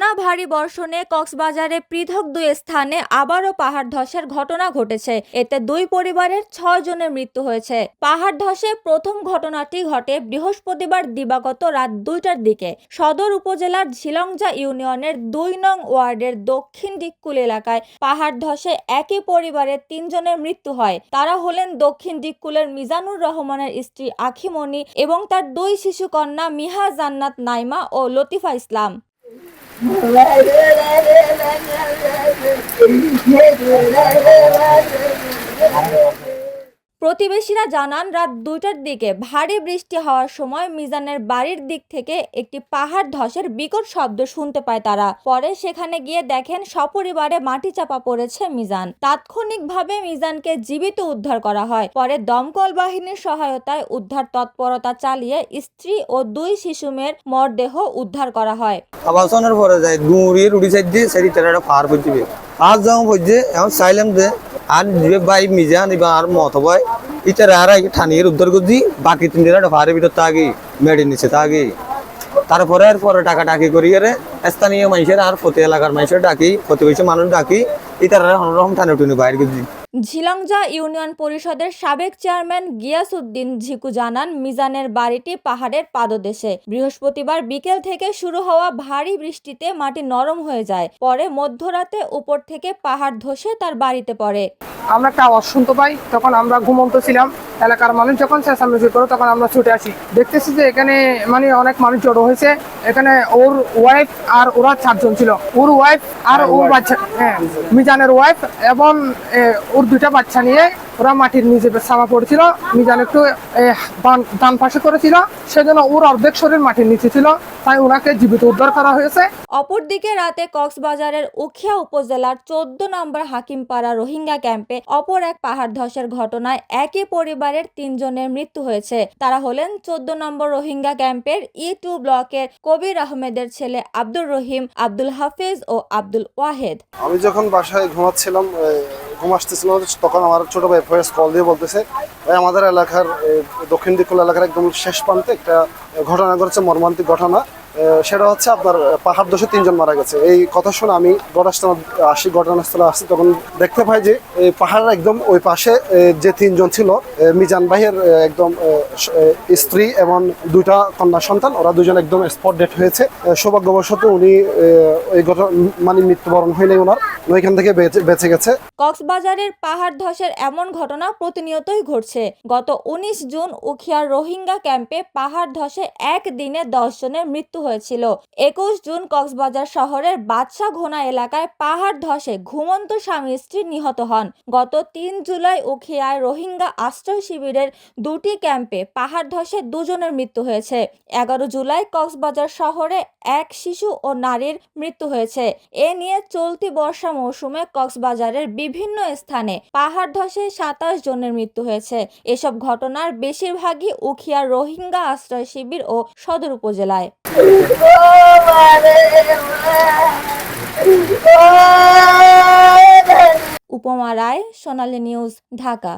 টানা ভারী বর্ষণে কক্সবাজারে পৃথক দুই স্থানে আবারও পাহাড় ধসের ঘটনা ঘটেছে। এতে দুই পরিবারের ছয় জনের মৃত্যু হয়েছে। পাহাড় ধসে প্রথম ঘটনাটি ঘটে বৃহস্পতিবার দিবাগত রাত দুইটার দিকে। সদর উপজেলার ঝিলংজা ইউনিয়নের দুই নং ওয়ার্ডের দক্ষিণ দিককুল এলাকায় পাহাড় ধসে একই পরিবারের তিনজনের মৃত্যু হয়। তারা হলেন দক্ষিণ দিককুলের মিজানুর রহমানের স্ত্রী আখিমণি এবং তার দুই শিশু কন্যা মিহা জান্নাত নাইমা ও লতিফা ইসলাম। Thank you. প্রতিবেশীরা জানান, রাত দুইটার দিকে ভারী বৃষ্টি হওয়ার সময় মিজানের বাড়ির দিক থেকে একটি পাহাড় ধসের বিকট শব্দ শুনতে পায় তারা। পরে সেখানে গিয়ে দেখেন, সপরিবারে মাটি চাপা পড়েছে মিজান। তাৎক্ষণিকভাবে মিজানকে জীবিত উদ্ধার করা হয়। পরে দমকল বাহিনীর সহায়তায় উদ্ধার তৎপরতা চালিয়ে স্ত্রী ও দুই শিশু মেয়ের মরদেহ উদ্ধার করা হয়। পরে যায় রুটি সাইড দিয়ে পড়ছে, এখন আর ভাই মিজান এবার আর মত ভাই ইতার আর ঠানিয়ে উদ্ধার করছি, বাকি তিন দিন পাহাড়ের ভিতর তাগি মেডি নিচে তাগি তারপরে আর পরে টাকা ডাকি করি আরে স্থানীয় মানুষের আর প্রতি এলাকার মানুষের ডাকি, প্রতিবেশী মানুষ ডাকি ইটার রকম থানে টুনি বাইরে করছি ঝিলংজা ইউনিয়ন পরিষদের সাবেক চেয়ারম্যান গিয়াসউদ্দিন ঝিকু জানান, মিজানের বাড়িটি পাহাড়ের পাদদেশে। বৃহস্পতিবার বিকেল থেকে শুরু হওয়া ভারী বৃষ্টিতে মাটি নরম হয়ে যায়। পরে মধ্যরাতে উপর থেকে পাহাড় ধসে তার বাড়িতে পড়ে। আমরা একটা শুনতে পাই তখন আমরা ঘুমন্ত ছিলাম। এলাকার মানুষ যখন চেঁচামেচি করে তখন আমরা ছুটে আসি। দেখতেছি যে এখানে মানে অনেক মানুষ জড়ো হয়েছে। এখানে ওর ওয়াইফ আর ওরা চারজন ছিল। ওর ওয়াইফ আর ওর বাচ্চা হ্যাঁ মিজানের ওয়াইফ এবং ওর দুইটা বাচ্চা নিয়ে ওরা মাটির নিচে চাপা পড়ছিল। মিজান একটু ডান পাশে করেছিল। সেজন্য ওর অর্ধেক শরীর মাটির নিচে ছিল। তাই ওনাকে জীবিত উদ্ধার করা হয়েছে। অপরদিকে রাতে কক্সবাজারের উখিয়া উপজেলার চোদ্দ নম্বর হাকিমপাড়া রোহিঙ্গা ক্যাম্পে অপর এক পাহাড় ধসের ঘটনায় একই পরিবারের তিনজনের মৃত্যু হয়েছে। তারা হলেন চোদ্দ নম্বর রোহিঙ্গা ক্যাম্পের ই টু ব্লকের কবির আহমেদের ছেলে আব্দুর রহিম আব্দুল হাফিজ ও আব্দুল ওয়াহেদ। আমি যখন বাসায় ঘুমাচ্ছিলাম ঘুম আসতেছিল তখন আমার ছোট ভাই ফয়েজ কল দিয়ে বলতেছে, ভাই, আমাদের এলাকার দক্ষিণ দিকুল এলাকার একদম শেষ প্রান্তে একটা ঘটনা ঘটেছে, মর্মান্তিক ঘটনা। সেটা হচ্ছে আপনার পাহাড় দোষে তিনজন মারা গেছে। এই কথা শুনে আমি ঘটনাস্থলে আসি ঘটনাস্থলে আসি, তখন দেখতে পাই যে এই পাহাড়ের একদম ওই পাশে যে তিনজন ছিল মিজান ভাইয়ের একদম স্ত্রী এবং দুইটা কন্যা সন্তান, ওরা দুজন একদম স্পট ডেট হয়েছে সৌভাগ্যবশত উনি এই ঘটনা মানে মৃত্যুবরণ হয়নি ওনার। ওইখান থেকে বেঁচে- গেছে। কক্সবাজারের পাহাড় ধসের এমন ঘটনা প্রতিনিয়তই ঘটছে। গত উনিশ জুন উখিয়ার রোহিঙ্গা ক্যাম্পে পাহাড় ধসে একদিনে দশ জনের মৃত্যু হয়েছিল। একুশ জুন কক্সবাজার শহরের বাদশা ঘোনা এলাকায় পাহাড় ধসে ঘুমন্ত স্বামী স্ত্রী নিহত হন। গত তিন জুলাই উখিয়ায় রোহিঙ্গা আশ্রয় শিবিরের দুটি ক্যাম্পে পাহাড় ধসে দুজনের মৃত্যু হয়েছে। এগারো জুলাই কক্সবাজার শহরে এক শিশু ও নারীর মৃত্যু হয়েছে। এ নিয়ে চলতি বর্ষা মৌসুমে কক্সবাজারের বিভিন্ন স্থানে পাহাড় ধসে সাতাশ জনের মৃত্যু হয়েছে। এসব ঘটনার বেশিরভাগই উখিয়া রোহিঙ্গা আশ্রয় শিবির ও সদর উপজেলায়। উপমা রায়, সোনালী নিউজ, ঢাকা।